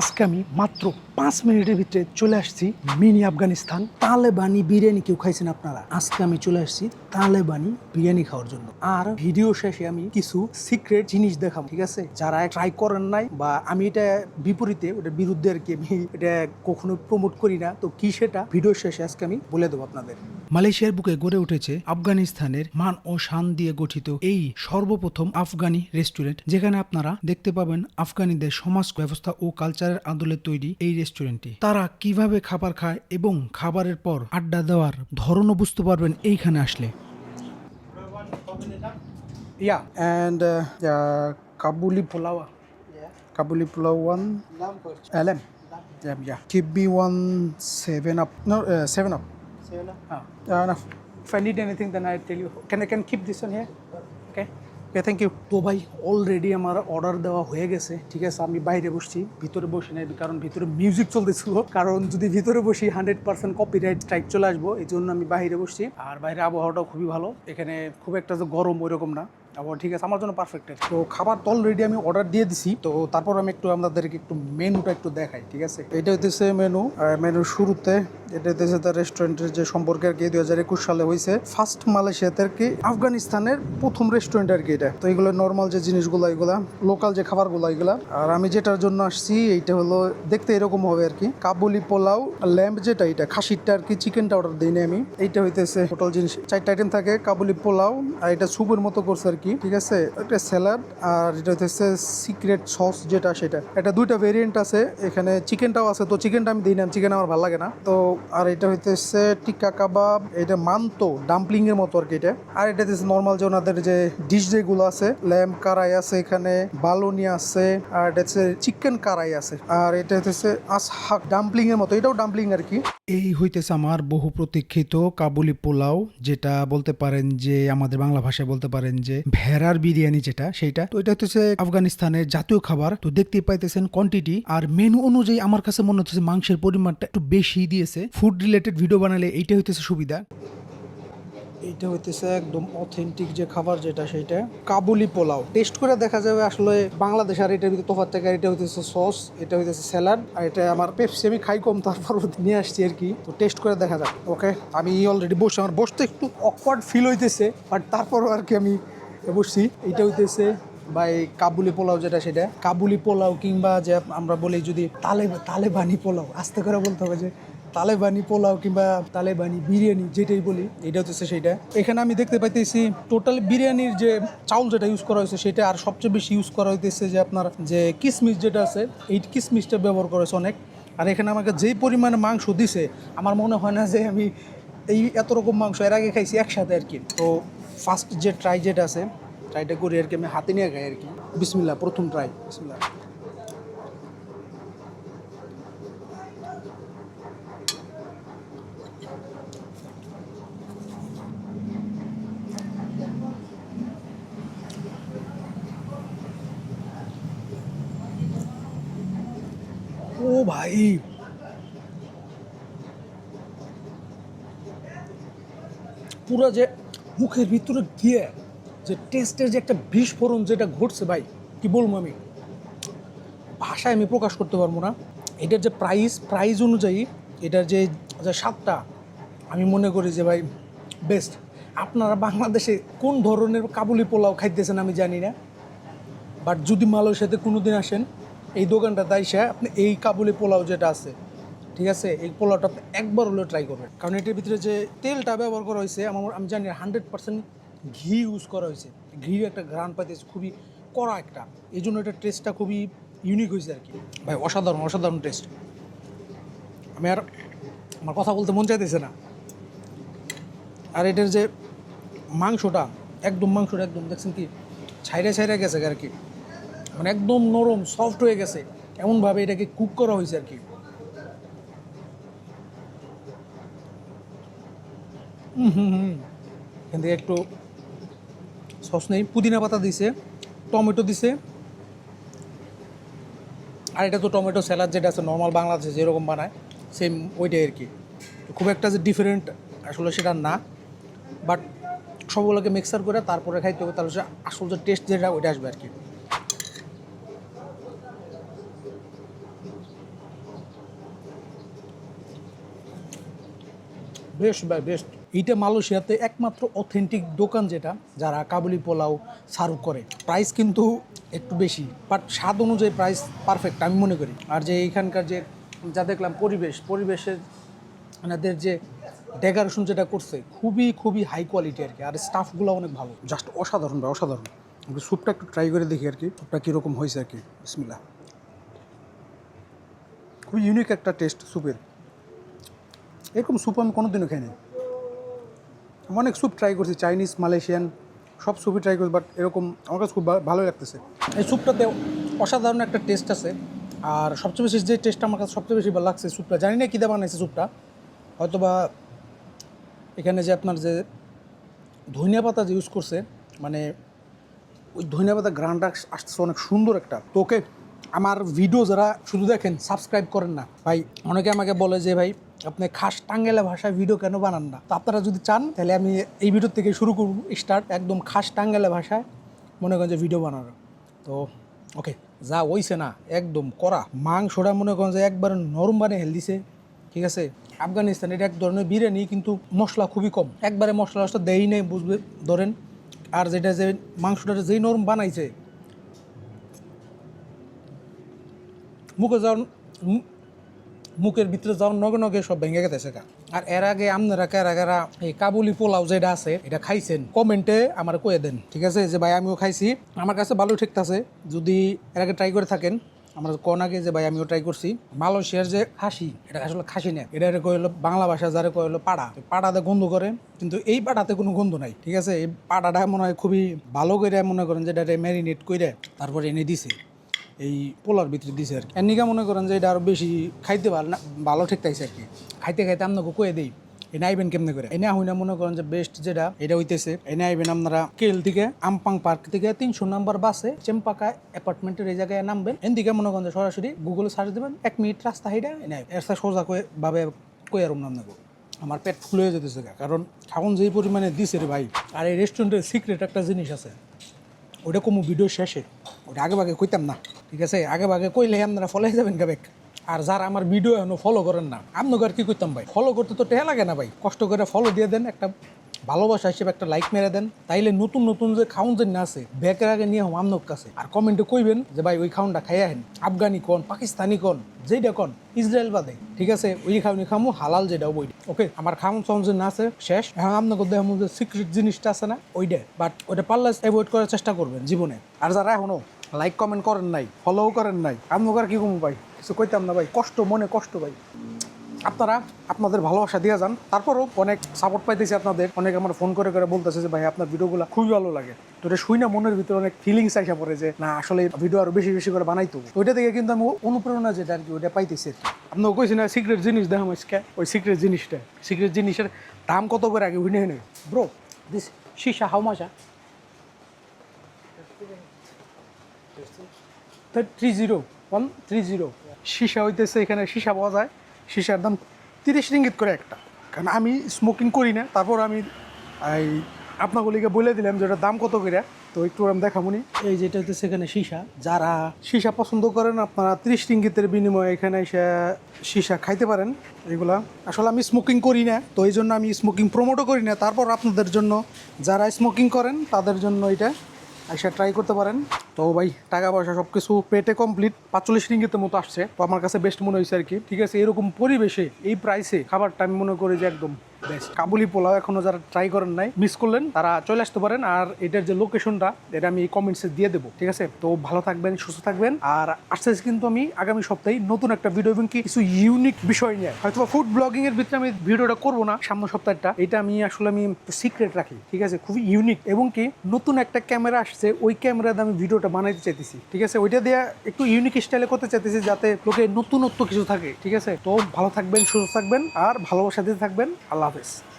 আজকে আমি মাত্র পাঁচ মিনিটের ভিতরে চলে আসছি মিনি আফগানিস্তান। তালেবানি বিরিয়ানি কেউ খাইছেন আপনারা? আজকে আমি চলে আসছি তালেবানি বিরিয়ানি খাওয়ার জন্য। আর ভিডিও শেষে আমি কিছু সিক্রেট জিনিস দেখাবো, ঠিক আছে? যারা ট্রাই করেন নাই বা আমি এটা বিপরীতে, ওটার বিরুদ্ধে আর কি আমি এটা কখনো প্রমোট করি না, তো কি সেটা ভিডিও শেষে আজকে আমি বলে দেবো আপনাদের। মালয়েশিয়ার বুকে গড়ে উঠেছে আফগানিস্তানের মান ও শান দিয়ে গঠিত এই সর্বপ্রথম আফগানি রেস্টুরেন্ট যেখানে আপনারা দেখতে পাবেন আফগানিদের সমাজ ব্যবস্থা ও কালচারের আদলে তৈরি এই রেস্টুরেন্টটি তারা কীভাবে খাবার খায় এবং খাবারের পর আড্ডা দেওয়ার ধরনও বুঝতে পারবেন এইখানে আসলে Yeah, and uh, uh, Kabuli pulao. Kabuli pulao one. Lamb. Yeah, yeah. Give me one seven up. No, uh, seven up. Ah, uh, no. If I need anything, then I tell you. Can I can keep this one here? Okay. Okay, thank you. তো ভাই already আমার order দেওয়া হয়ে গেছে ঠিক আছে আমি বাইরে বসছি ভিতরে বসি নাই কারণ ভিতরে মিউজিক চলতেছিল কারণ যদি ভিতরে বসি হান্ড্রেড পার্সেন্ট কপিরাইট স্ট্রাইক চলে আসব এই জন্য আমি বাইরে বসছি আর বাইরে আবহাওয়াটাও খুবই ভালো এখানে খুব একটা যে গরম ওইরকম না আবহাওয়া ঠিক আছে, আমার জন্য পারফেক্ট তো খাবার তো অলরেডি আমি অর্ডার দিয়ে দিছি, তো তারপর আমি একটু আপনাদেরকে একটু মেনুটা একটু দেখাই, ঠিক আছে? এটা হইতেছে মেনু মেনুর শুরুতে এটা হইতেছে তার রেস্টুরেন্টের যে সম্পর্কে আর কি দুই হাজার একুশ সালে হয়েছে ফার্স্ট মালয়েশিয়াতে আর কি আফগানিস্তানের প্রথম রেস্টুরেন্ট আর কি এটা। তো এগুলো নর্মাল যে জিনিসগুলো, এগুলা লোকাল যে খাবারগুলো, এগুলা। আর আমি যেটার জন্য আসছি, এইটা হলো দেখতে এরকম হবে আর কি, কাবুলি পোলাও ল্যাম্প যেটা এটা খাসিরটা আর কি চিকেনটা অর্ডার দিই আমি। এইটা হইতেছে টোটাল জিনিস, চারটা আইটেম থাকে, কাবুলি পোলাও, আর এটা সুপের মতো করছে আর কি। ঠিক আছে? একটা স্যালাড আর এটা হচ্ছে সিক্রেট সস যেটা সেটা। এটা দুইটা ভেরিয়েন্ট আছে, এখানে চিকেনটাও আছে, তো চিকেনটা আমি দিই না চিকেন আমার ভালো লাগে না। তো আর এটা হইতেছে টিক্কা কাবাব এটা মানতো ডাম্পলিং এর মতো আর কি এটা। আর এটা হচ্ছে নর্মাল যে ওনাদের যে ডিশ যেগুলো আছে ল্যাম্প কারাই আছে এখানে, বালুনি আছে, আর এটা হচ্ছে চিকেন কারাই আছে। আর এটা হচ্ছে আসহাক ডাম্পলিং এর মতো, এটাও ডাম্পলিং আর কি। এই হইতেছে আমার বহু প্রতীক্ষিত কাবুলি পোলাও, যেটা বলতে পারেন যে, আমাদের বাংলা ভাষায় বলতে পারেন যে ভেড়ার বিরিয়ানি যেটা, সেইটা। তো এটা হচ্ছে আফগানিস্তানের জাতীয় খাবার। তো দেখতে পাইতেছেন কোয়ান্টিটি আর মেনু অনুযায়ী আমার কাছে মনে হচ্ছে মাংসের পরিমাণটা একটু বেশি দিয়েছে। ফুড রিলেটেড ভিডিও বানালে এইটা হইতেছে সুবিধা। এইটা হইতেছে একদম অথেন্টিক যে খাবার যেটা সেটা কাবুলি পোলাও। টেস্ট করে দেখা যাবে আসলে বাংলাদেশ আর এটার ভিতরে তফাৎ থেকে। এটা হইতেছে সস এটা হইতেছে স্যালাড আর এটা আমার পেপসি আমি খাই কম, তারপর নিয়ে আসছি আর কি। তো টেস্ট করে দেখা যাক ওকে আমি অলরেডি বসে, আমার বসতে একটু অকওয়ার্ড ফিল হইতেছে বাট তারপরও আর কি আমি বসছি এইটা হইতেছে এই কাবুলি পোলাও যেটা সেটা। কাবুলি পোলাও কিংবা যে আমরা বলি যদি তালে তালেবানি পোলাও, আস্তে করে বলতে হবে যে তালেবানি পোলাও কিংবা তালেবানি বিরিয়ানি যেটাই বলি, এটা হচ্ছে সেইটা এখানে আমি দেখতে পাইতেছি টোটাল বিরিয়ানির যে চাউল যেটা ইউজ করা হয়েছে সেটা আর সবচেয়ে বেশি ইউজ করা হইতেছে যে আপনার যে কিসমিস যেটা আছে, এই কিসমিসটা ব্যবহার করা হয়েছে অনেক। আর এখানে আমাকে যেই পরিমাণে মাংস দিছে, আমার মনে হয় না যে আমি এই এত রকম মাংস এর আগে খাইছি একসাথে আর কি। তো ফার্স্ট যে ট্রাই যেটা আছে ট্রাইটা করি আর কি, আমি হাতে নিয়ে খাই আর কি। বিসমিল্লা প্রথম ট্রাই বিসমিল্লা ও ভাই। পুরো যে মুখের ভিতরে গিয়ে যে টেস্টের যে একটা বিস্ফোরণ যেটা ঘটছে ভাই, কি বলব আমি? ভাষায় আমি প্রকাশ করতে পারব না। এটার যে প্রাইস প্রাইস অনুযায়ী এটার যে স্বাদটা আমি মনে করি যে ভাই বেস্ট আপনারা বাংলাদেশে কোন ধরনের কাবুলি পোলাও খাইতেছেন আমি জানি না। বাট যদি মালয়েশিয়াতে কোনো দিন আসেন, এই দোকানটা তাইসে আপনি এই কাবুলি পোলাও যেটা আছে ঠিক আছে? এই পোলাওটা একবার হলেও ট্রাই করবেন। কারণ এটার ভিতরে যে তেলটা ব্যবহার করা হয়েছে, আমার আমি জানি হান্ড্রেড পার্সেন্ট ঘি ইউজ করা হয়েছে। ঘির একটা ঘ্রাণ পাইতেছে, খুবই কড়া একটা। এই জন্য এটার টেস্টটা খুবই ইউনিক হয়েছে আর কি। ভাই, অসাধারণ অসাধারণ টেস্ট আমি আর আমার কথা বলতে মন চাইতেছে না। আর এটার যে মাংসটা, একদম মাংসটা একদম, দেখছেন কি? ছাইরে ছাইরে গেছে আর কি। মানে একদম নরম সফট হয়ে গেছে। এমনভাবে এটাকে কুক করা হয়েছে আর কি। এখান থেকে একটু সস নেই। পুদিনা পাতা দিছে, টমেটো দিছে। আর এটা তো টমেটো স্যালাড যেটা আছে নর্মাল বাংলাদেশে যেরকম বানায় সেম ওইটাই আর কি। খুব একটা যে ডিফারেন্ট আসলে সেটা না। বাট সবগুলোকে মিক্সার করে তারপরে খাইতে হবে, তাহলে আসল যে টেস্ট যেটা, ওইটা আসবে আর কি। বেশ ভাই বেস্ট এইটা মালয়েশিয়াতে একমাত্র অথেন্টিক দোকান যেটা, যারা কাবুলি পোলাও সার্ভ করে। প্রাইস কিন্তু একটু বেশি বাট স্বাদ অনুযায়ী প্রাইস পারফেক্ট আমি মনে করি। আর যে এইখানকার যে, যা দেখলাম পরিবেশ, পরিবেশের এনাদের যে ডেকোরেশন যেটা করছে, খুবই খুবই হাই কোয়ালিটি আর কি, আর স্টাফগুলো অনেক ভালো। জাস্ট অসাধারণ ভাই, অসাধারণ। স্যুপটা একটু ট্রাই করে দেখি আর কি স্যুপটা কীরকম হয়েছে আর কি। বিসমিল্লা খুবই ইউনিক একটা টেস্ট স্যুপের এরকম স্যুপ আমি কোনোদিনও খাইনি। অনেক স্যুপ ট্রাই করছি চাইনিজ মালয়েশিয়ান সব স্যুপই ট্রাই করছি বাট এরকম আমার কাছে খুব ভা- ভালোই লাগতেছে। এই স্যুপটাতে অসাধারণ একটা টেস্ট আছে, আর সবচেয়ে বেশি যে টেস্টটা আমার কাছে সবচেয়ে বেশি ভালো লাগছে স্যুপটা, জানি না কী দিয়ে বানাইছে স্যুপটা, হয়তোবা এখানে যে আপনার যে ধনিয়া পাতা যে ইউজ করছে মানে ওই ধনিয়া পাতা গ্রানটা আসতেছে অনেক সুন্দর একটা। তো ওকে, আমার ভিডিও যারা শুধু দেখেন সাবস্ক্রাইব করেন না। ভাই, অনেকে আমাকে বলে যে, ভাই আপনি খাস টাঙ্গেলা ভাষায় ভিডিও কেন বানান না? তো আপনারা যদি চান, তাহলে আমি এই ভিডিও থেকে শুরু করব স্টার্ট একদম খাস টাঙ্গেলা ভাষায় মনে করেন যে ভিডিও বানানো। তো ওকে যা হইছে না, একদম করা মাংসটা মনে করেন যে একবার নরম বানিয়ে হেল দিছে, ঠিক আছে? আফগানিস্তান, এটা এক ধরনের বিরিয়ানি, কিন্তু মশলা খুবই কম। একবারে মশলা টশলা দেই নেই, বুঝবে, ধরেন। আর যেটা যে মাংসটা যেই নরম বানাইছে, মুখে যাওয়ার মুখের ভিতরে যাওয়ার নগে নগে সব ভেঙে গেছে গা। আর এর আগে আপনারা কারা কারা এই কাবুলি পোলাও যেটা আছে, এটা খাইছেন, কমেন্টে আমার কয়ে দেন, ঠিক আছে? যে ভাই, আমিও খাইছি। আমার কাছে ভালো ঠিক আছে। যদি এর আগে ট্রাই করে থাকেন, আমরা কোন আগে যে ভাই, আমিও ট্রাই করছি। মালয়েশিয়ার যে খাসি, এটা আসলে খাসি না। এটা কয়ে হলো, বাংলা ভাষা যারে কয়ে হলো, পাড়া। পাড়াতে গন্ধ করে, কিন্তু এই পাড়াতে কোনো গন্ধ নাই, ঠিক আছে? এই পাড়াটা মনে হয় খুবই ভালো করে মনে করেন যে এটা ম্যারিনেট করে তারপরে এনে দিছে। এই পোলার ভিতরে দিছে আর কি। নিকা মনে করেন যে এটা আরও বেশি খাইতে ভালো না, ভালো ঠিক তাইছে আর কি। খাইতে খাইতে আপনাকে কয়ে দেই এনে আইবেন কেমনে করে? এনে হই না মনে করেন যে বেস্ট যেটা, এটা হইতেছে এনে আইবেন আপনারা কেল থেকে আমপাং পার্ক থেকে তিনশো নাম্বার বাসে, চেম্পাকা অ্যাপার্টমেন্টের এই জায়গায় নামবেন। এদিকে মনে করেন যে সরাসরি গুগলে সার্চ দেবেন, এক মিনিট রাস্তা হাইডা এনে আইবেন। এর সাথে সোজা কয়ে, ভাবে কয়ে আর নাম নেব আমার পেট ফুল হয়ে যেতেছে। কারণ খাওন যেই পরিমাণে দিছে রে ভাই, আর এই রেস্টুরেন্টের সিক্রেট একটা জিনিস আছে ওটা কোনো ভিডিও শেষে ওটা আগে ভাগে কইতাম না। ঠিক আছে? আগে ভাগে কইলে আপনারা ফলো যাবেন গাবেক আর যারা আমার ভিডিও এখনও ফলো করেন না, আপনাকে আর কি করতাম ভাই? ফলো করতে তো টেহা লাগে না ভাই। কষ্ট করে ফলো দিয়ে দেন, একটা ভালোবাসা হিসেবে একটা লাইক মেরে দেন। তাইলে নতুন নতুন যে খাউন যে আছে ব্যাকের আগে নিয়ে হম আমনক কাছে। আর কমেন্টে কইবেন যে, ভাই, ওই খাউনটা খাইয়া হেন আফগানি কোন, পাকিস্তানি কোন, যেইটা কোন, ইসরায়েল বাদে। ঠিক আছে? ওই খাউনি খামু, হালাল যেটা ওই। ওকে আমার খাউন সাউন যে না আছে, শেষ। হ্যাঁ আপনাকে যে সিক্রেট জিনিসটা আছে না, ওইটা। বাট ওইটা পারলে অ্যাভয়েড করার চেষ্টা করবেন জীবনে। আর যারা এখনও লাইক কমেন্ট করেন নাই ফলোও করেন নাই। আপনাকে আর কি কমু ভাই? কিছু কইতাম না ভাই, কষ্ট, মনে কষ্ট ভাই। আপনারা আপনাদের ভালোবাসা দিয়ে যান। তারপরও অনেক সাপোর্ট পাইতেছি আপনাদের। অনেক আমার ফোন করে করে বলতেছে যে, ভাই, আপনার ভিডিওগুলো খুবই ভালো লাগে। তো এটা শুই না মনের ভিতরে অনেক ফিলিংস আইসা পড়ে যে, না, আসলে ভিডিও আরও বেশি বেশি করে বানাইতো। ওইটা থেকে কিন্তু আমি অনুপ্রেরণা যেটা আর কি, ওইটা পাইতেছি আর কি। কইছি না সিক্রেট জিনিস দেখাম আজকে, ওই সিক্রেট জিনিসটা। সিক্রেট জিনিসের দাম কত করে আগে উঠে নেই? ব্রো দিস সীসা how much three zero one three zero সীসা হইতেছে এখানে সীসা পাওয়া যায়। সীসার দাম তিরিশ রিঙ্গিত করে একটা। কারণ আমি স্মোকিং করি না তারপর আমি এই আপনাগুলিকে বলে দিলাম যে ওটার দাম কত করে। তো একটু আমি দেখামুনি এই যেটা হইতেছে এখানে সীসা যারা সীসা পছন্দ করেন আপনারা ত্রিশ রিঙ্গিতের বিনিময়ে এখানে এসে সীসা খাইতে পারেন। এগুলা আসলে আমি স্মোকিং করি না তো এই জন্য আমি স্মোকিং প্রমোটও করি না। তারপর আপনাদের জন্য যারা স্মোকিং করেন তাদের জন্য এটা এসে ট্রাই করতে পারেন। তো ভাই, টাকা পয়সা সব কিছু পেটে কমপ্লিট পাঁচচল্লিশ রিঙ্গিতের মতো আসছে। তো আমার কাছে বেস্ট মনে হয়েছে আর কি। ঠিক আছে, এরকম পরিবেশে, এই প্রাইসে খাবারটা আমি মনে করি যে একদম বেস্ট কাবুলি পোলাও এখনও যারা ট্রাই করেন নাই মিস করলেন, তারা চলে আসতে পারেন। আর এটার যে লোকেশনটা এটা আমি কমেন্টসে দিয়ে দেবো, ঠিক আছে? তো ভালো থাকবেন, সুস্থ থাকবেন। আর আসতে আসতে কিন্তু আমি আগামী সপ্তাহে নতুন একটা ভিডিও এবং কি কিছু ইউনিক বিষয় নিয়ে হয়তো ফুড ব্লগিং এর ভিতরে আমি ভিডিওটা করব না, সামনের সপ্তাহটা। এটা আমি আসলে আমি সিক্রেট রাখি, ঠিক আছে? খুবই ইউনিক এবং কি নতুন একটা ক্যামেরা আসছে, ওই ক্যামেরাতে আমি ভিডিওটা বানাইতে চাইতেছি, ঠিক আছে? ওইটা দিয়ে একটু ইউনিক স্টাইলে করতে চাইতেছি যাতে লোকে নতুনত্ব কিছু থাকে, ঠিক আছে? তো ভালো থাকবেন, সুস্থ থাকবেন, আর ভালোবাসা দিতে থাকবেন। আল্লাহ office.